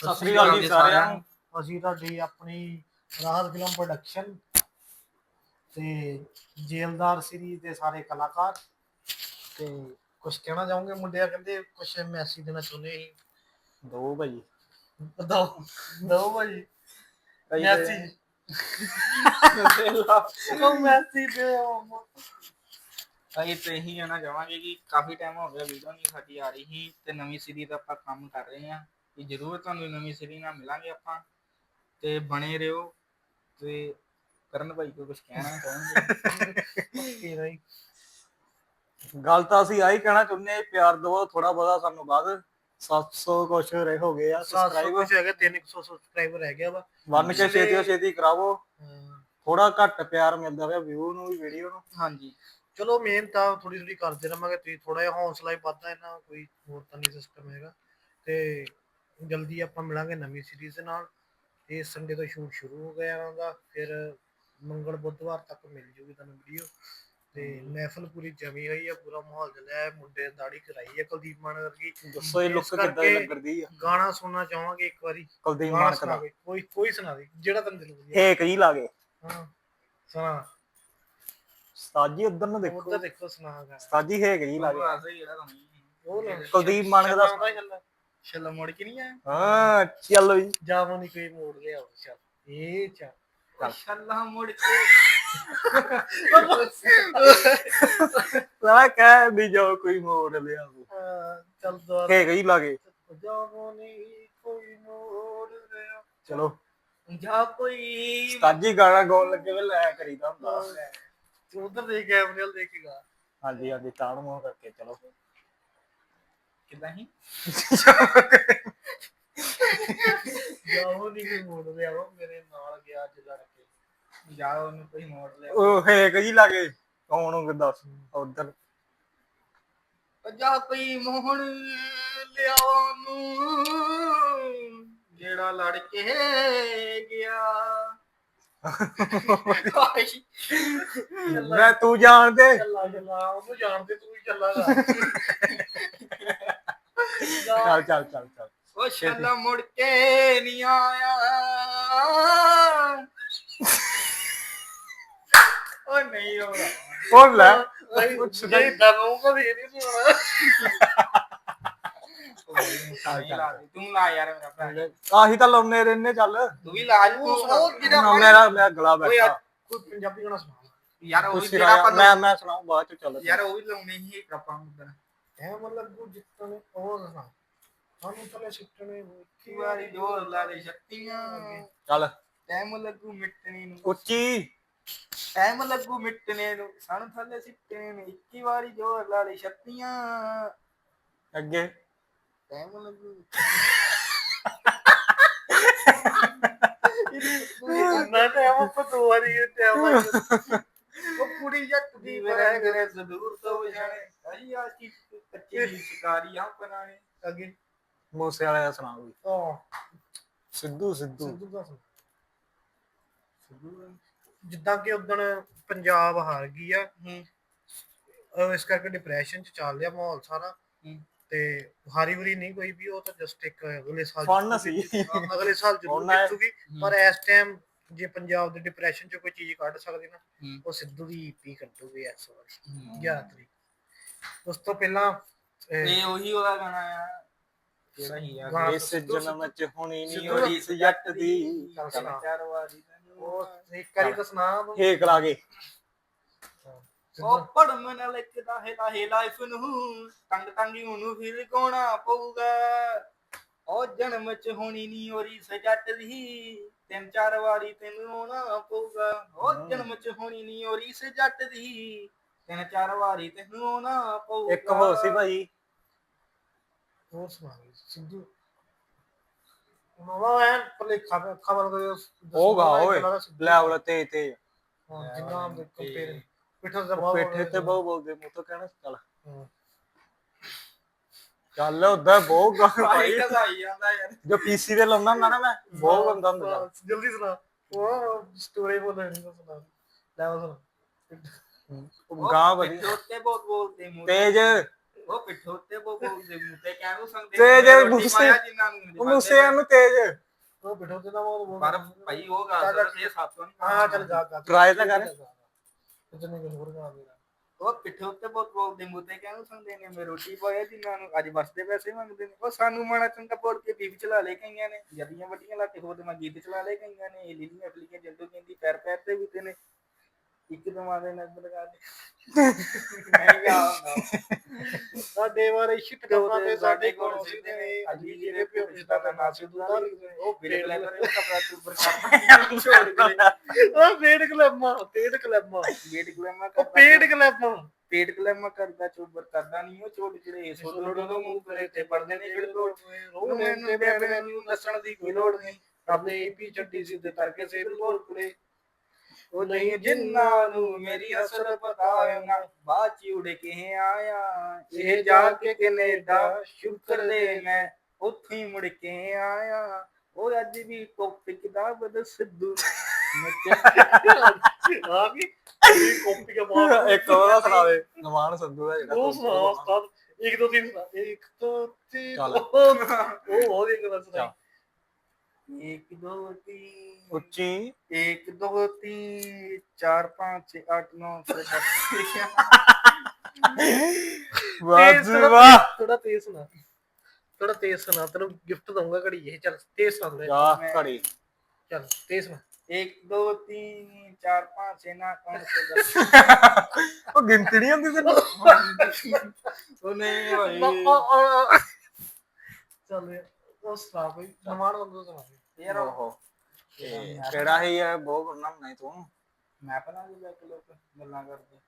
ਸਤਿ ਸ੍ਰੀ ਅਕਾਲ ਜੀ ਸਾਰਿਆਂ ਨੂੰ। ਅਸੀਂ ਤੁਹਾਡੀ ਆਪਣੀ ਰਾਹਤ ਫਿਲਮ ਪ੍ਰੋਡਕਸ਼ਨ ਤੇ ਜੇਲਦਾਰ ਸੀਰੀਜ਼ ਦੇ ਸਾਰੇ ਕਲਾਕਾਰ। ਤੇ ਕੁਝ ਕਹਿਣਾ ਚਾਹੋਗੇ ਮੁੰਡਿਆ ਕਹਿੰਦੇ ਕੁਝ ਮੈਸੇਜ ਦੇਣਾ ਚਾਹੁੰਦੇ ਸੀ ਦੋ ਭਾਈ ਦੋ ਦੋ ਭਾਜੀ। ਮੈਸੇਜ। ਉਹ ਮੈਸੇਜ ਦੇ ਅਸੀਂ ਤੇ ਇਹੀ ਕਹਿਣਾ ਚਾਹਾਂਗੇ ਕਿ ਕਾਫੀ ਟਾਈਮ ਹੋ ਗਿਆ ਵੀਡੀਓ ਨਹੀਂ ਸਾਡੀ ਆ ਰਹੀ। ਸੀ ਤੇ ਨਵੀਂ ਸੀਰੀਜ਼ ਦਾ ਆਪਾਂ ਕੰਮ ਕਰ ਰਹੇ ਹਾਂ। ਕਿ ਜ਼ਰੂਰ ਤੁਹਾਨੂੰ ਨਵੀਂ ਸੀਰੀਜ਼ ਨਾਲ ਮਿਲਾਂਗੇ ਆਪਾਂ ਤੇ ਬਣੇ ਰਹੋ ਤੇ ਕਰਨ ਭਾਈ ਕੋ ਕੁਝ ਕਹਿਣਾ ਚਾਹੁੰਦੇ ਗੱਲ ਤਾਂ ਅਸੀਂ ਆਹੀ ਕਹਿਣਾ ਚਾਹੁੰਦੇ ਹਾਂ ਪਿਆਰ ਦਿਓ ਥੋੜਾ ਬਹੁਤਾ ਸਾਨੂੰ ਬਾਅਦ 700 ਕੁਛ ਰਹੇ ਹੋ ਗਏ ਆ ਸਬਸਕ੍ਰਾਈਬਰ ਕੁਝ ਹੈਗਾ 300 ਸਬਸਕ੍ਰਾਈਬਰ ਰਹਿ ਗਿਆ ਵਾ। ਵੰਨ ਕੇ ਛੇਤੀ ਤੋਂ ਛੇਤੀ ਕਰਾਵੋ। ਥੋੜਾ ਘੱਟ ਪਿਆਰ ਮਿਲਦਾ ਪਿਆ ਵਿਊ ਨੂੰ ਵੀ ਵੀਡੀਓ ਨੂੰ। ਹਾਂਜੀ। ਚਲੋ ਮਿਹਨਤ ਆ ਥੋੜੀ ਥੋੜੀ ਕਰਦੇ ਰਹਾਂਗੇ ਤੁਸੀਂ ਥੋੜਾ ਜਿਹਾ ਹੌਸਲਾ ਹੀ ਵੱਧਦਾ ਇਹਨਾਂ ਕੋਈ ਹੋਰ ਤਾਂ ਨਹੀਂ ਸਿਸਟਮ ਹੈਗਾ। ਤੇ ਜਲਦੀ ਆਪਾਂ ਮਿਲਾਂਗੇ ਨਵੀਂ ਸੀਰੀਜ਼ ਦੇ ਨਾਲ। ਇਸ ਸੰਡੇ ਤੋਂ ਸ਼ੂਟ ਸ਼ੁਰੂ ਹੋ ਗਿਆ ਇਹਨਾਂ ਦਾ। ਫਿਰ ਮੰਗਲ ਬੁੱਧਵਾਰ ਤੱਕ ਮਿਲ ਜੂਗੀ ਤੁਹਾਨੂੰ ਵੀਡੀਓ ਤੇ ਮਹਿਫਲ ਪੂਰੀ ਜਮੀ ਹੋਈ ਆ ਪੂਰਾ ਮਾਹੌਲ ਚੱਲਿਆ ਹੈ ਮੁੰਡੇ ਨੇ ਦਾੜੀ ਕਰਾਈ ਹੈ ਕੁਲਦੀਪ ਮਾਨ ਵਰਗੀ। ਦੱਸੋ ਇਹ ਲੁੱਕ ਕਿੱਦਾਂ ਦੀ ਲੱਗਦੀ ਆ? ਗਾਣਾ ਸੁਣਨਾ ਚਾਹਾਂਗੇ ਇੱਕ ਵਾਰੀ। ਕੁਲਦੀਪ ਗਾਣਾ ਮਾਨਕ ਸੁਣਾ ਦਾ ਦੇ ਕੋਈ ਕੋਈ ਸੁਣਾ ਦੇ ਜਿਹੜਾ ਤੈਨੂੰ ਦਿਲ ਵਧੀਆ ਹੇਕ ਜੀ ਲਾਗੇ ਹਾਂ ਸੁਣਾ। ਸਾਜੀ ਉਧਰ ਨੂੰ ਦੇਖੋ। ਉਧਰ ਦੇਖੋ ਸੁਣਾ ਗਾ। ਸਾਜੀ ਹੇਕ ਜੀ ਲਾਗੇ ਜਿਹੜਾ ਉਹ ਕੁਲਦੀਪ ਮਾਨਕ ਦਾ ਛੱਲਾ ਛੱਲਾ ਛੱਲਾ ਮੋੜ ਕੇ ਨਹੀਂ ਆਇਆ? ਹਾਂ ਚਲੋ ਜੀ ਜਾਵੋ ਨਹੀਂ ਕੋਈ ਮੋੜ ਲਿਆ ਚੱਲ। ਇਹ ਚੱਲ। ਉਹ ਛੱਲਾ ਮੋੜ ਕੇ ਸਾਲਾ ਕਹਿ ਵੀ ਜਾਓ ਕੋਈ ਮੋੜ ਲਿਆ ਹਾਂ, ਚੱਲ ਦੁਆਰਾ ਹੇਕ ਜੀ ਲਾਗੇ ਜਾਵੋ ਨਹੀਂ ਕੋਈ ਮੋੜ ਲਿਆ। ਚਲੋ। ਜਾ ਕੋਈ ਸਾਜੀ ਗਾਣਾ ਗਾਉਣ ਲੱਗੇ ਵੇ ਲੈ ਕਰੀਦਾ ਹੁੰਦਾ। ਤੂੰ ਉਧਰ ਦੇਖ ਕੈਮਰੇ ਵੱਲ ਦੇਖੇਗਾ ਹਾਂਜੀ ਹਾਂਜੀ ਤਾਣ ਮੂੰਹ ਕਰਕੇ ਚਲੋ। ਕਿਦਾਂ ਹੀ? ਜਾਵੋ ਨਹੀਂ ਕੋਈ ਮੋੜ ਲਿਆ ਵਾ ਮੇਰੇ ਨਾਲ ਗਿਆ ਅੱਜ ਲੜ ਕੇ। ਜਾ ਉਹਨੂੰ ਕੋਈ ਮੋੜ ਲਿਆ। ਉਹ ਹੇਕ ਜੀ ਲਾਗੇ ਕੌਣ ਹੋਗਾ ਦੱਸ ਉਧਰ। ਉਹ ਜਾ ਕੋਈ ਮੋਹਣ ਲਿਆਓ ਨੂੰ ਜਿਹੜਾ ਲੜ ਕੇ ਗਿਆ। ਮੈਂ ਤੂੰ ਜਾਣਦੇ। ਚੱਲਾ ਚੱਲਾ ਉਹਨੂੰ ਜਾਣਦੇ ਤੂੰ ਹੀ ਚੱਲਾਗਾ ਚੱਲ ਚੱਲ ਚੱਲ ਚੱਲ। ਉਹ ਛੱਲਾ ਮੁੜ ਕੇ ਨਹੀਂ ਆਇਆ। ਉਹ ਨਹੀਂ ਹੋ ਰਿਹਾ ਉਹ ਲੈ। ਕੁਛ ਨਹੀਂ ਦਰੂਗਾ ਵੀ ਨਹੀਂ ਸੁਣਾ ਨਹੀਂ ਲਾ ਦੇ, ਤੂੰ ਲਾ ਯਾਰ ਮੇਰਾ ਭਰਾ। ਆਹੀ ਤਾਂ ਲਾਉਨੇ ਰਹਿੰਨੇ ਚੱਲ। ਤੂੰ ਵੀ ਲਾ ਤੂੰ ਉਹ ਜਿਹੜਾ ਮੇਰਾ ਮੇਰਾ ਗਲਾ ਬੈਠਾ। ਕੋਈ ਪੰਜਾਬੀ ਗਾਣਾ ਸੁਣਾ। ਯਾਰ ਉਹ ਵੀ ਜਿਹੜਾ ਮੈਂ ਮੈਂ ਸੁਣਾਉ ਬਾਅਦ ਚ ਚੱਲ। ਯਾਰ ਉਹ ਵੀ ਲਾਉਣੇ ਸੀ ਆਪਾਂ ਉਧਰ। ਐ ਮਤਲਬ ਗੁ ਜਿੱਤਣੇ ਉਹ ਸੁਣਾ ਸਾਨੂੰ ਤਲੇ ਸਿੱਟਣੇ ਕੀ ਵਾਰੀ ਜੋਰ ਲਾ ਦੇ ਸ਼ਕਤੀਆਂ। ਚੱਲ। ਟਾਈਮ ਲੱਗੂ ਮਿਟਣੇ ਨੂੰ। ਉੱਚੀ। ਟਾਈਮ ਲੱਗੂ ਮਿਟਣੇ ਨੂੰ। ਸਾਨੂੰ ਥੱਲੇ ਸਿੱਟਣੇ ਨੂੰ। 21 ਵਾਰੀ ਜੋਰ ਲਾ ਦੇ ਸ਼ਕਤੀਆਂ। ਅੱਗੇ। ਟਾਈਮ ਲੱਗੂ। ਨਾ ਟਾਈਮ ਆਪਾਂ ਦੋ ਵਾਰੀ ਟਾਈਮ ਉਹ ਕੁੜੀ ਜੱਟ ਦੀ ਵਰੇ ਗਰੇ ਜ਼ਦੂਰ ਤੋਂ ਜਾਣੇ। ਅਈ ਆ ਕੀ ਕੱਚੀ ਦੀ ਸ਼ਿਕਾਰੀ ਆ ਬਣਾਣੇ ਅੱਗੇ। ਮੂਸੇ ਵਾਲੇ ਦਾ ਸੁਣਾ ਕੋਈ ਆ ਸਿੱਧੂ ਸਿੱਧੂ। ਸਿੱਧੂ ਦਾ ਸੁਣਾ ਜਿੱਦਾਂ ਕਿ ਉਦਣ ਪੰਜਾਬ ਹਾਰ ਗਈ ਆ ਹੂੰ। ਅਹ ਇਸ ਕਰਕੇ ਡਿਪਰੈਸ਼ਨ ਚ ਚੱਲ ਰਿਹਾ ਮਾਹੌਲ ਸਾਰਾ। ਹੂੰ। ਤੇ ਹਾਰੀ ਵਰੀ ਨਹੀਂ ਕੋਈ ਵੀ ਉਹ ਤਾਂ ਜਸਟ ਇੱਕ ਅਗਲੇ ਸਾਲ ਫਨ ਜਿੱਤੂਗੀ। ਸੀ। ਅਗਲੇ ਸਾਲ ਜ਼ਰੂਰ। ਜਿੱਤੂਗੀ। ਪਰ ਇਸ ਟਾਈਮ ਜੇ ਪੰਜਾਬ ਦੇ ਡਿਪਰੈਸ਼ਨ ਚ ਕੋਈ ਚੀਜ਼ ਕੱਢ ਸਕਦੀ ਨਾ ਹੂੰ। ਉਹ ਸਿੱਧੂ ਦੀ ਈਪੀ ਕੱਢੂਗੀ ਇਸ ਵਾਰ। ਹੂੰ। 11 ਤਰੀਕ ਉਸ ਤੋਂ ਪਹਿਲਾਂ ਇਹ ਉਹੀ ਉਹਦਾ ਗਾਣਾ ਆ ਕਿਹੜਾ ਹੀ ਆ ਗਾਣਾ ਇਸ ਜਨਮ ਚ ਹੋਣੀ ਨਹੀਂ ਸਿੱਧੂ ਇਸ ਜੱਟ ਦੀ। ਚੱਲ ਤਿੰਨ ਸੁਣਾ। ਚਾਰ ਵਾਰੀ ਤੈਨੂੰ ਉਹ ਇੱਕ ਵਾਰੀ ਤਾਂ ਸੁਣਾ। ਹੇਕ ਲਾਗੇ ਉਹ ਪੜ ਮਨ ਲਿਖਦਾ ਹੈ ਲਾਹੇ ਲਾਈਫ ਨੂੰ ਤੰਗ ਤੰਗ ਉਹਨੂੰ ਫਿਰ ਕੋਣਾ ਪਊਗਾ। ਉਹ ਜਨਮ ਚ ਹੋਣੀ ਨਹੀਂ ਹੋਰੀ ਸਜੱਟ ਦੀ ਤਿੰਨ ਚਾਰ ਵਾਰੀ ਤੈਨੂੰ ਆਉਣਾ ਪਊਗਾ। ਉਹ ਜਨਮ ਚ ਹੋਣੀ ਨਹੀਂ ਹੋਰੀ ਸਜੱਟ ਦੀ। ਤਿੰਨ ਚਾਰ ਵਾਰੀ ਤੈਨੂੰ ਆਉਣਾ ਪਊਗਾ। ਇੱਕ ਹੋਰ ਸੀ ਭਾਈ। ਹੋਰ ਸੁਣਾ ਵੀ, ਸਿੱਧੂ। ਨਵਾਂ ਐ ਪਲੇ ਖਬਰ ਖਬਰ ਦੇ ਉਹ ਗਾ ਓਏ ਲੈਵਲ ਤੇ ਤੇ। ਜਿੰਨਾ ਕੰਪੇਅਰ ਪਿੱਠਾ ਦਾ ਉਹ ਪੇਠੇ ਤੇ ਬਹੁ ਬੋਲਦੇ ਮੂੰਹ ਤੋਂ ਕਹਿਣਾ ਚੱਲ। ਚੱਲ ਉਧਰ ਬਹੁਤ ਗਾ ਭਾਈ ਕਸਾਈ ਜਾਂਦਾ ਯਾਰ। ਜੋ ਪੀਸੀ ਤੇ ਲਾਉਂਦਾ ਹੁੰਦਾ ਨਾ ਮੈਂ ਬਹੁਤ ਗੰਦਾ ਹੁੰਦਾ। ਜਲਦੀ ਸੁਣਾ। ਉਹ ਸਟੋਰੀ ਬੋਲ ਨਹੀਂ ਸੁਣਾ। ਲੈ ਉਹ ਸੁਣਾ। ਉਹ ਗਾਂ ਬੜੀ ਉੱਤੇ ਬਹੁਤ ਬੋਲਦੇ ਮੂੰਹ ਤੇਜ। ਉਹ ਪਿੱਠੋ ਤੇ ਬੋ ਬੋ ਦੇ ਮੂੰਹ ਤੇ ਕਹਿ ਸੰਗਦੇ ਤੇ ਜੇ ਰੋਟੀ ਮੂਸੇ- ਪਾਇਆ ਜਿਨ੍ਹਾਂ ਨੂੰ ਉਹ ਮੂਸੇ ਨੂੰ ਤੇਜ। ਉਹ ਬਿਠੋ ਤੇ ਨਾ ਉਹ ਪਰ ਭਾਈ ਉਹ ਗੱਲ ਚੱਲ, ਤੇ ਸਾਤੋਂ ਨਹੀਂ ਹਾਂ ਚੱਲ ਗਾ ਗਾ Try ਤਾਂ ਕਰ। ਕਿਤਨੇ ਕੁ ਹੋਰ ਗਾ ਮੇਰਾ ਉਹ ਪਿੱਠੋ ਤੇ ਬਹੁਤ ਬੋਲਦੇ ਮੂੰਹ ਤੇ ਕਹਿ ਸੰਗਦੇ ਨੇ ਮੈਂ ਰੋਟੀ ਪਾਇਆ ਜਿਨ੍ਹਾਂ ਨੂੰ। ਅੱਜ ਬਸਦੇ ਪੈਸੇ ਮੰਗਦੇ ਨੇ। ਉਹ ਸਾਨੂੰ ਮਾੜਾ ਚੰਗਾ ਬੋਲ ਕੇ ਬੀਬੀ ਚਲਾ ਲੈ ਗਈਆਂ ਨੇ। ਜਦੀਆਂ ਵੱਡੀਆਂ ਲਾ ਕੇ ਹੋਰ ਮੈਂ ਗੀਤ ਚਲਾ ਲੈ ਗਈਆਂ ਨੇ। ਇਹ ਲੀਲੀਆਂ ਅਫਲੀਆਂ ਜੰਦੂ ਕਹਿੰਦੀ ਪੈਰ ਪੈਰ ਤੇ ਵੀ ਤੇ ਨੇ। ਇੱਕ ਲਗਾ ਦੇ ਸਾਡੇ ਸ਼ਿਟ ਤੇ ਸਾਡੇ ਕੋਲ ਕੋਲ ਸਿੱਧੇ ਨੇ ਨੇ ਪਿਓ ਦਾ ਨਾਂ ਨਾਂ ਸਿੱਧੂ ਦਾ ਉਹ ਲੈ ਕਰ ਕਪੜਾ ਤੂੰ ਉਹ ਕਲਮਾ ਕਲਮਾ। ਪੇਟ ਉਹ ਪੇੜ ਕਲਮਾ। ਕਰਦਾ ਚੋਬਰ ਕਰਦਾ ਨਹੀਂ ਉਹ ਚੋੜ ਜਿਹੜੇ ਸੋਲੋ ਡੋਲੋ ਮੂੰਹ ਕਰੇ ਤੇ ਪੜਦੇ ਨੇ ਜਿਹੜੇ ਲੋੜ ਰੋਹ ਨੇ ਤੇ ਬੇਬੇ ਨੂੰ ਨਸਣ ਦੀ ਕੋਈ ਲੋੜ ਨਹੀਂ। ਆਪਣੇ ਏਪੀ ਚੱਡੀ ਸਿੱਧੇ ਕਰਕੇ ਸੇ ਬਿਲਕੁਲ ਕੁੜੇ ਉਹ ਨਹੀਂ ਜਿੰਨਾਂ ਨੂੰ ਮੇਰੀ ਅਸਲ ਪਤਾ ਨਾ ਬਾਅਦ ਚ ਉੜ ਕੇ ਆਇਆ। ਇਹ ਜਾ ਕੇ ਕੈਨੇਡਾ ਸ਼ੁਕਰ ਦੇ ਮੈਂ ਉੱਥੇ ਹੀ ਮੁੜ ਕੇ ਆਇਆ। ਉਹ ਅੱਜ ਵੀ ਟੌਪਿਕ ਦਾ ਬਦ ਸਿੱਧੂ। ਆ ਵੀ ਇਹ ਕਾਪੀ ਕੇ ਬਾਅਦ ਇੱਕ ਉਹਦਾ ਸੁਣਾ ਦੇ ਨਵਾਨ ਸੰਧੂ ਦਾ ਜਿਹੜਾ ਉਹ ਸੁਣਾ ਉਸਤਾਦ ਇੱਕ ਦੋ ਤਿੰਨ ਇੱਕ ਦੋ ਤਿੰਨ। ਉਹ ਉਹ ਇੱਕ ਦਾ ਸੁਣਾ। एक दो तीन ਉੱਚੀ एक दो तीन चार पाँच छह आठ नौ दस ਵਾਹ ਜੀ ਥੋੜਾ ਵਾਹ ਥੋੜਾ ਤੇਜ਼ ਸੁਣਾ ਥੋੜਾ ਤੇਜ਼ ਸੁਣਾ ਤੈਨੂੰ ਗਿਫਟ ਦਊਂਗਾ ਘੜੀ ਇਹ ਚੱਲ ਤੇਜ਼ ਸੁਣਾ ਥੋੜ੍ਹਾ ਜਿਹਾ। ਜਾ ਘੜੀ ਚੱਲ ਤੇਜ਼ ਸੁਣਾ एक दो तीन चार पाँच छह ना कौन से दस ਉਹ ਗਿਣਤੀ ਨਹੀਂ ਹੁੰਦੀ ਤੈਨੂੰ ओ नहीं भाई ਚੱਲ ਉਹ ਸੁਣਾ ਕੋਈ ਸਮਾਨ ਵਾਂਗੂ ਸੁਣਾ Pero, Oo. Eh, Meron- ਕਿਹੜਾ ਹੀ ਹੈ ਬਹੁਤ ਕਰਨਾ ਬਣਾਈ ਤੂੰ। ਮੈਂ ਪਹਿਲਾਂ ਵੀ ਬੈਕ ਲੋਕ ਗੱਲਾਂ ਕਰਦੇ।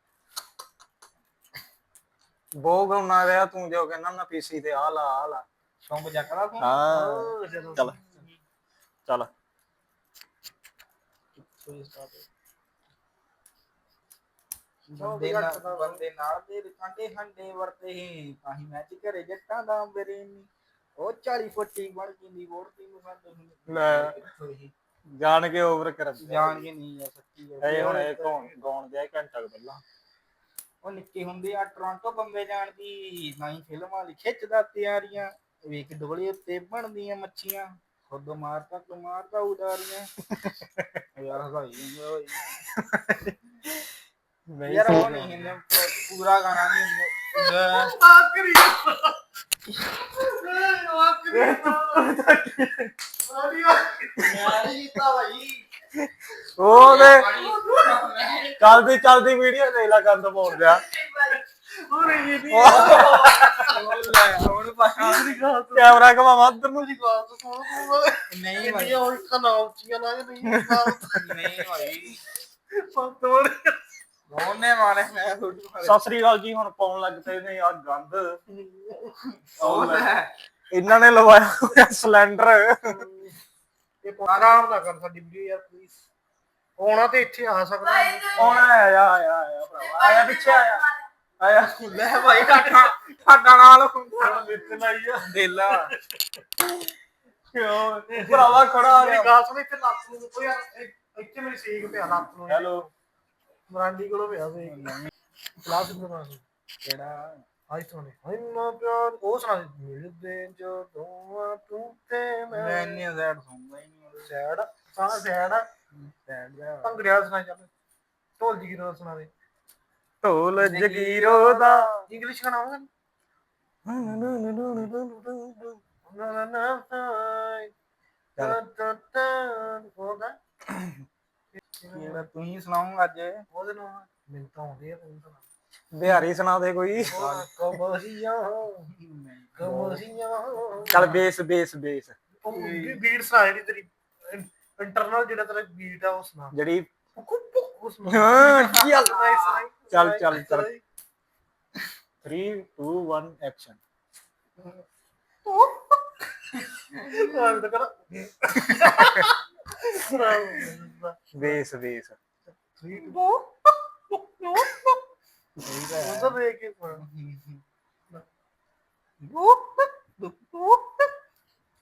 ਬਹੁਤ ਕਰਨਾ ਰਿਹਾ ਤੂੰ ਜੋ ਕਹਿੰਦਾ ਨਾ ਪੀਸੀ ਤੇ ਆ ਲਾ ਆ ਲਾ। ਸ਼ੌਂਕ ਜੱਕਦਾ ਤੂੰ? ਹਾਂ। ਉਹ ਜਦੋਂ ਚੱਲ। ਚੱਲ। ਕੋਈ ਸਟਾਰਟ ਬੰਦੇ ਨਾਲ ਬੰਦੇ ਨਾਲ ਦੇ ਕੰਡੇ ਹੰਡੇ ਵਰਤੇ ਹੀ ਤਾਂ ਹੀ ਮੈਚ ਘਰੇ ਜੱਟਾਂ ਦਾ ਬਰੇਨੀ ਉਹ 40 ਫੁੱਟੀ ਬਣ ਜਿੰਦੀ ਵੋੜਤੀ ਨੂੰ ਸਾਡੇ ਲੈ। ਜਾਣ ਕੇ ਓਵਰ ਕਰ ਜਾਣ ਕੇ ਨਹੀਂ ਯਾਰ ਸੱਚੀ ਗੱਲ। ਇਹ ਹੁਣ ਇਹ ਕੌਣ? ਗਾਉਣ ਦੇ ਘੰਟਾ ਕੁ ਪਹਿਲਾਂ? ਉਹ ਨਿੱਕੇ ਹੁੰਦੇ ਆ ਟੋਰਾਂਟੋ ਬੰਬੇ ਜਾਣ ਦੀ ਨਹੀਂ ਫਿਲਮਾਂ ਲਈ ਖਿੱਚਦਾ ਤਿਆਰੀਆਂ। ਵੇਖ ਡੋਲੇ ਉੱਤੇ ਬਣਦੀਆਂ ਮੱਛੀਆਂ। ਖੁਦ ਮਾਰਦਾ ਤੂੰ ਮਾਰਦਾ ਉਡਾਰੀਆਂ। ਯਾਰ ਹਸਾਈ ਜਾਂਦਾ ਨਹੀਂ ਯਾਰ ਉਹ ਨਹੀਂ ਇਹਨੇ ਪੂਰਾ ਗਾਣਾ ਨਹੀਂ ਹੁੰਦਾ। ਆਖਰੀ ਆਖਰੀ ਤਾਂ ਚੱਲਦੀ ਚੱਲਦੀ ਵੀਡੀਓ ਦੇਖ ਲਾ ਗੰਦ ਪਾਉਣ ਦਿਆ। ਹੋਰ ਇਹ ਨਹੀਂ ਹੁਣ ਪਾਸ਼ਾ ਆਖਰੀ ਗਾਲ ਤੋਂ ਕੈਮਰਾ ਘਮਾਵਾ ਉਧਰ ਨੂੰ ਤੂੰ ਨਹੀਂ ਭਾਈ ਉਹ ਨਹੀਂ ਨਹੀਂ ਭਾਈ। ਵਾਰ ਉਹਨੇ ਮਾਰੇ ਮੈਂ ਥੋੜੀ ਮਾਰੇ ਸਤਿ ਸ੍ਰੀ ਅਕਾਲ ਜੀ ਹੁਣ ਪਾਉਣ ਲੱਗ ਪਏ ਨੇ ਆ ਗੰਦ। ਉਹ ਲੈ ਇਹਨਾਂ ਨੇ ਲਵਾਇਆ ਹੋਇਆ ਸਿਲੰਡਰ। ਇਹ ਆਰਾਮ ਨਾ ਕਰ ਸਾਡੀ ਵੀਡੀਓ ਯਾਰ ਪਲੀਜ਼ ਆਉਣਾ ਤੇ ਇੱਥੇ ਆ ਸਕਦਾ ਆਉਣਾ ਆਇਆ ਆਇਆ ਆਇਆ ਭਰਾਵਾ। ਆਇਆ ਪਿੱਛੇ ਆਇਆ। ਆਇਆ। ਲੈ ਭਾਈ ਤੁਹਾਡਾ ਤੁਹਾਡਾ ਨਾਲ ਹੁੰਦਾ ਵਿੱਚ ਲਾਈ ਆ। ਦੇਲਾ। ਕਿਉਂ? ਭਰਾਵਾ ਖੜਾ ਆ ਗਿਆ ਗੱਲ ਸੁਣ ਇੱਥੇ ਲੱਤ ਨੂੰ ਕੋਈ ਯਾਰ ਇੱਥੇ ਮੇਰੀ ਸੇਕ ਪਿਆ ਲੱਤ ਨੂੰ। ਹੈਲੋ। ਮਰਾਂਡੀ ਕੋਲੋਂ ਪਿਆ ਸੀ ਕਲਾਸ ਸੁਣਾ ਸੀ ਕਿਹੜਾ ਆਈ ਸੁਣਾ ਇੰਨਾ ਪਿਆਰ ਉਹ ਸੁਣਾ ਦੇ ਮਿਲਦੇ ਜਦੋਂ ਆ ਤੂੰ ਤੇ ਮੈਂ ਮੈਂ ਇੰਨੀ ਜ਼ੈਡ ਸੁਣਦਾ ਹੀ ਨਹੀਂ ਸੈਡ ਸਾਰਾ ਜ਼ੈਡ ਜਾ ਭੰਗੜੇ ਵਾਲਾ ਸੁਣਾ ਚੱਲ ਢੋਲ ਜੀ ਦਾ ਸੁਣਾ ਦੇ ਢੋਲ ਜਗੀਰੋ ਦਾ ਇੰਗਲਿਸ਼ ਗਾਣਾ ਨਾ ਨਾ ਨਾ ਤਾ ਹੋਗਾ ਕਿਹੜਾ ਤੁਸੀਂ ਸੁਣਾਉਂਗਾ ਅੱਜ। ਉਹਦੇ ਨਾਲ ਮੈਨੂੰ ਤਾਂ ਆਉਂਦੇ ਆ ਤੈਨੂੰ ਤਾਂ। ਬਿਹਾਰੀ ਸੁਣਾ ਦੇ ਕੋਈ। ਕਮਸੀਆਂ ਕਮਸੀਆਂ ਚੱਲ ਬੇਸ ਬੇਸ ਬੇਸ। ਉਹ ਬੀਟ ਸੁਣਾ ਜਿਹੜੀ ਤੇਰੀ ਇੰਟਰਨਲ ਜਿਹੜਾ ਤੇਰਾ ਬੀਟ ਆ ਉਹ ਸੁਣਾ। ਜਿਹੜੀ ਉਹ ਹਾਂ ਚੱਲ ਸੁਣਾਈ, ਚੱਲ, ਚੱਲ, ਚੱਲ। ਸੁਣਾਈ। 3 2 1 ਐਕਸ਼ਨ ਹਾਂ ਤਾਂ ਕਰ ਕੇ।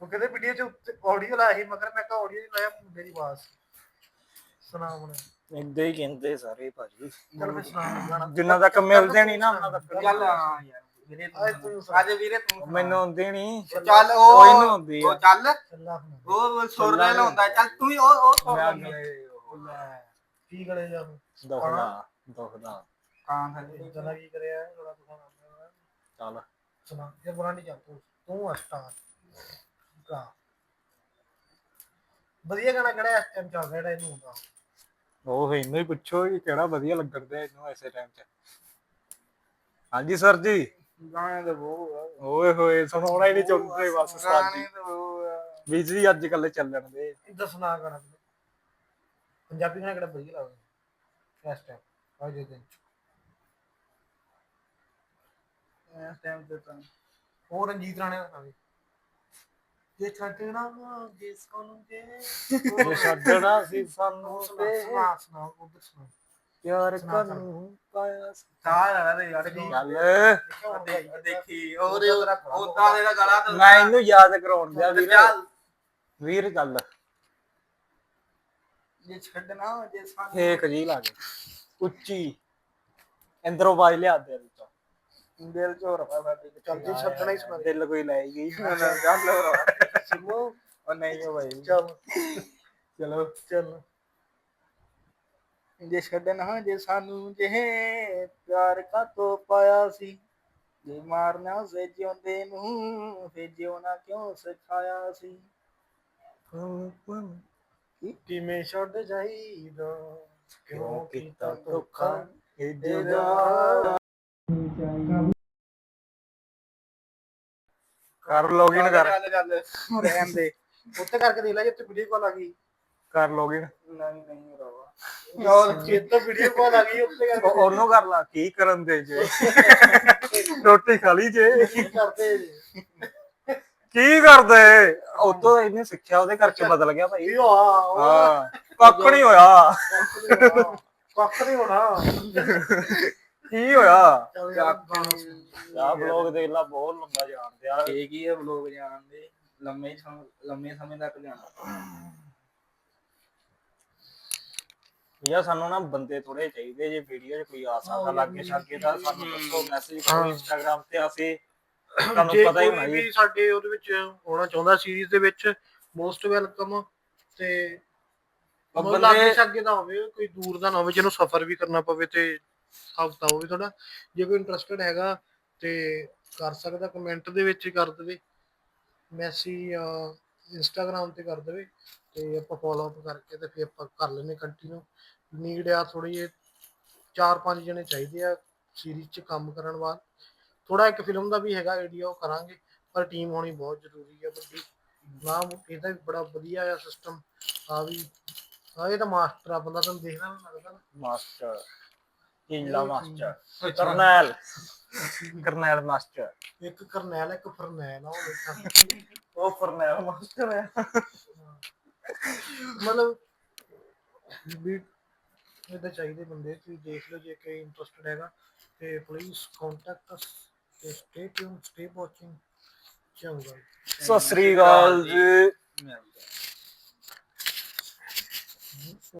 ਉਹ ਕਹਿੰਦੇ ਵੀਡੀਓ ਚ ਉੱਤੇ ਆਡੀਓ ਲਾਇਆ ਸੀ ਮਗਰ ਮੈਂ ਕਿਹਾ ਆਡੀਓ ਨਹੀਂ ਲਾਇਆ ਮੁੰਡੇ ਦੀ ਆਵਾਜ਼। ਸੁਣਾ ਹੁਣ। ਇਦਾਂ ਹੀ ਕਹਿੰਦੇ ਸਾਰੇ ਭਾਜੀ। ਚੱਲ ਗਾਣਾ। ਜਿੰਨਾ ਤੱਕ ਮਿਲਦੇ ਨਹੀਂ ਨਾ ਉਹਨਾਂ ਤੱਕ ਚੱਲ ਹਾਂ ਯਾਰ। ਵੀਰੇ ਤੂੰ ਵੀਰੇ ਤੂੰ। ਮੈਨੂੰ ਆਉਂਦੀ ਨਹੀਂ ਚੱਲ ਉਹ ਉਹ ਇਹਨੂੰ ਆਉਂਦੀ ਉਹ ਆ ਚੱਲ। ਚੱਲਾ ਹੁਣ। ਉਹ ਸੁਰ ਲੈ ਲਾਉਂਦਾ ਚੱਲ ਤੂੰ ਵੀ ਉਹ ਉਹ ਸੁਰ ਮੈਂ ਲਾਉਂਦਾ ਅੱਗੇ ਕੀ ਕਰੇ ਜਾ ਦੁਖਦਾ ਦੁਖਦਾ। ਕਾਂ ਥੱਲੇ ਜਨਾ ਕੀ ਕਰਿਆ? ਥੋੜਾ ਦੁਕਾਨ ਆਉਂਦਾ ਚੱਲ। ਸੁਣਾ। ਇਹ ਬੁਰਾ ਨਹੀਂ ਚੱਲ ਤੂੰ। ਤੂੰ ਸਟਾਰ ਗਾ ਵਧੀਆ ਗਾਣਾ ਕਿਹੜਾ ਇਸ ਟਾਈਮ ਚੱਲ ਰਿਹਾ ਇਹਨੂੰ ਹੁੰਦਾ ਉਹ ਇਹਨੂੰ ਹੀ ਪੁੱਛੋ ਕਿ ਕਿਹੜਾ ਵਧੀਆ ਲੱਗਣ ਡਿਆ ਇਹਨੂੰ ਐਸੇ ਟਾਈਮ 'ਚ। ਹਾਂਜੀ ਸਰ ਜੀ। ਗਾਣੇ ਤਾਂ ਬਹੁਤ ਆ। ਓਏ ਹੋਏ ਸੁਣਾਉਣਾ ਹੀ ਨਹੀਂ ਚਾਹੁੰਦੇ ਬਸ ਗਾਣੇ ਸਾਡੀ। ਤਾਂ ਬਹੁਤ ਆ। ਬਿਜਲੀ ਅੱਜ ਕੱਲ ਚੱਲਣ ਦੇ। ਇਹਦਾ ਸੁਣਾ ਗਾਣਾ। ਪੰਜਾਬੀ ਗਾਣਾ ਕਿਹੜਾ ਵਧੀਆ ਲੱਗਦਾ? ਇਸ ਟਾਈਮ ਅੱਜ ਦੇ ਦਿਨ। ਇਸ ਟਾਈਮ ਤੇ ਤਾਂ ਉਹ ਰਣਜੀਤ ਰਾਣੇ ਦਾ ਦੇ ਜੇ ਛੱਡਣਾ ਜੇ ਸੋਨੂੰ ਜੇ। ਜੇ ਛੱਡਣਾ ਸੀ ਸਾਨੂੰ ਤੇ ਸੁਣਾ ਸੁਣਾ ਉਧਰ ਸੁਣਾ। ਪਿਆਰ ਕਰਨੂੰ ਪਾਇਆ ਸਾਹ ਲਗਾ ਦੇ ਯਾਰ ਚੱਲ ਉਹ ਦੇਖੀ ਉਹਦੇ ਉਦਾਂ ਦੇ ਦਾ ਗਲਾ ਤੇ ਮੈਂ ਇਹਨੂੰ ਯਾਦ ਕਰਾਉਣ ਦਿਆ ਵੀਰ ਚੱਲ। ਵੀਰ। ਚੱਲ। ਜੇ ਛੱਡਣਾ ਜੇ ਸਾਨੂੰ ਫੇਕ ਜੀ ਲਾ ਕੇ ਉੱਚੀ। ਅੰਦਰੋਂ ਆਵਾਜ਼ ਲਿਆ ਦੇ ਵਿੱਚੋਂ ਦਿਲ ਚ ਰਹਾ ਸਾਡੇ ਚੱਲ ਜੇ ਛੱਡਣਾ ਹੀ ਸੁਣਾ ਦੇ। ਦਿਲ ਕੋਈ ਲੈ ਹੀ ਗਈ। ਚੱਲ ਹੋ ਰਹਾ ਸਿਮੋ ਉਹ ਨਹੀਂ ਹੋ ਭਾਈ ਚੱਲ। ਚਲੋ। ਚੱਲ। ਜੇ ਛੱਡਣਾ ਜੇ ਸਾਨੂੰ ਜੇ ਪਿਆਰ ਕਾ ਤੋ ਪਾਇਆ ਸੀ। ਜੇ ਮਾਰਨਾ ਸੇ ਜਿਉਂਦੇ ਨੂੰ ਫੇ ਜਿਉਣਾ ਕਿਉਂ ਸਿਖਾਇਆ ਸੀ। ਕਿਵੇਂ ਛੱਡ ਜਾਈਦਾ ਕਿਉਂ ਕੀਤਾ ਧੋਖਾ? ਇਹਦੇ ਦਾ ਕਰ ਲੌਗਇਨ ਕਰ। ਰਹਿਣ ਦੇ। ਉੱਤੇ ਕਰਕੇ ਦੇਖ ਲੈ ਜੇ ਤੇ ਵੀਡੀਓ ਕਾਲ ਆ ਗਈ। ਕਰ ਲੌਗਇਨ ਨਹੀਂ ਨਹੀਂ ਰਵਾ ਯਾਰ ਚੇਤਾ ਵੀਡੀਓ ਕਾਲ ਆ ਗਈ ਉੱਤੇ ਕਰਕੇ ਉਹਨੂੰ ਕਰ ਲਾ ਕੀ ਕਰਨ ਦੇ ਜੇ? ਰੋਟੀ ਖਾ ਲਈ ਜੇ। ਕੀ ਕਰਦੇ ਜੀ? ਕੀ ਕਰਦੇ? ਉਤੋਂ ਇਹਨੇ ਸਿੱਖਿਆ ਉਹਦੇ ਕਰਕੇ ਬਦਲ ਗਿਆ ਭਾਈ ਹੋਆ ਹਾਂ ਕੱਖ ਨਹੀਂ ਹੋਇਆ। ਕੱਖ ਨਹੀਂ ਹੋਣਾ। ਕੀ ਹੋਇਆ? ਚੱਲ ਯਾਰ ਗਾਣਾ ਆ ਬਲੌਗ ਦੇਖ ਲਾ ਬਹੁਤ ਲੰਬਾ ਜਾਣਦੇ ਆ ਠੀਕ ਹੀ ਹੈ ਲੋਕ ਜਾਣਦੇ ਲੰਮੇ ਸਮ- ਲੰਮੇ ਸਮੇਂ ਤੱਕ ਜਾਣਾ। ਯਾ ਸਾਨੂੰ ਨਾ ਬੰਦੇ ਥੋੜੇ ਚਾਹੀਦੇ ਜੇ ਵੀਡੀਓ 'ਚ ਕੋਈ ਆ ਸਕਦਾ ਲੱਗੇ ਛਾਗੇ ਤਾਂ ਸਾਨੂੰ ਦੱਸੋ ਮੈਸੇਜ ਕਰੋ ਇੰਸਟਾਗ੍ਰam ਤੇ ਅਸੀਂ ਤੁਹਾਨੂੰ ਜੇ ਪਤਾ ਹੀ ਕੋਈ ਹੋਣਾ ਜੀ। ਵੀ ਸਾਡੇ ਉਹਦੇ ਵਿੱਚ ਆਉਣਾ ਚਾਹੁੰਦਾ ਸੀਰੀਜ਼ ਦੇ ਵਿੱਚ ਮੋਸਟ ਵੈਲਕਮ ਤੇ ਉਹ ਮਤਲਬ ਲਾਗੇ ਬੰਦੇ ਛਾਗੇ ਦਾ ਹੋਵੇ ਕੋਈ ਦੂਰ ਦਾ ਨਾ ਹੋਵੇ ਜਿਹਨੂੰ ਸਫ਼ਰ ਵੀ ਕਰਨਾ ਪਵੇ ਤੇ ਹਫਤਾ ਹੋਵੇ ਥੋੜਾ ਜੇ ਕੋਈ ਇੰਟਰਸਟਿਡ ਹੈਗਾ ਤੇ ਕਰ ਸਕਦਾ ਕਮੈਂਟ ਦੇ ਵਿੱਚ ਕਰ ਦੇਵੇ। ਮੈਸੇਜ ਇੰਸਟਾਗ੍ਰam ਤੇ ਕਰ ਦੇਵੇ ਤੇ ਆਪਾਂ ਫੋਲੋ ਅਪ ਕਰਕੇ ਤੇ ਫਿਰ ਆਪਾਂ ਕਰ ਲੈਨੇ ਕੰਟੀਨਿਊ ਨੀਡ ਆ ਥੋੜੀ ਜਿਹੀ ਚਾਰ ਪੰਜ ਜਣੇ ਚਾਹੀਦੇ ਆ ਸੀਰੀਜ਼ 'ਚ ਕੰਮ ਕਰਨ ਬਾਅਦ ਥੋੜਾ ਇੱਕ ਫਿਲਮ ਦਾ ਵੀ ਹੈਗਾ ਆਈਡੀਆ ਉਹ ਕਰਾਂਗੇ ਪਰ ਟੀਮ ਹੋਣੀ ਬਹੁਤ ਜ਼ਰੂਰੀ ਹੈ ਵੱਡੀ। ਨਾ ਇਹਦਾ ਵੀ ਬੜਾ ਵਧੀਆ ਆ ਸਿਸਟਮ ਆ ਵੀ ਆ ਇਹ ਤਾਂ ਮਾਸਟਰ ਆ ਬੰਦਾ ਤੁਹਾਨੂੰ ਦੇਖਣਾ ਨਾ ਲੱਗਦਾ ਨਾ। ਮਾਸਟਰ ਹੀਲਾ ਮਾਸਟਰ ਕਰਨੈਲ ਕਰਨੈਲ ਮਾਸਟਰ। ਇੱਕ ਕਰਨੈਲ ਇੱਕ ਫਰਨੈਲ ਆ ਉਹ ਦੇਖਾਂ। ਉਹ ਕਰਨੈਲ ਮਾਸਟਰ ਹੈ। ਮਤਲਬ ਵੀ ਇਹਦੇ ਚਾਹੀਦੇ ਬੰਦੇ ਤੁਸੀਂ ਦੇਖ ਲਓ ਜੇ ਕੋਈ ਇੰਟਰਸਟਡ ਹੈਗਾ। ਤੇ ਪਲੀਜ਼ ਕੰਟੈਕਟ ਅਸ ਤੇ ਸਟੇ ਟਿਊਨ ਸਟੇ ਵਾਚਿੰਗ ਚੰਗਾ। ਸਤਿ ਸ੍ਰੀ ਅਕਾਲ ਜੀ। ਮਿਲਦੇ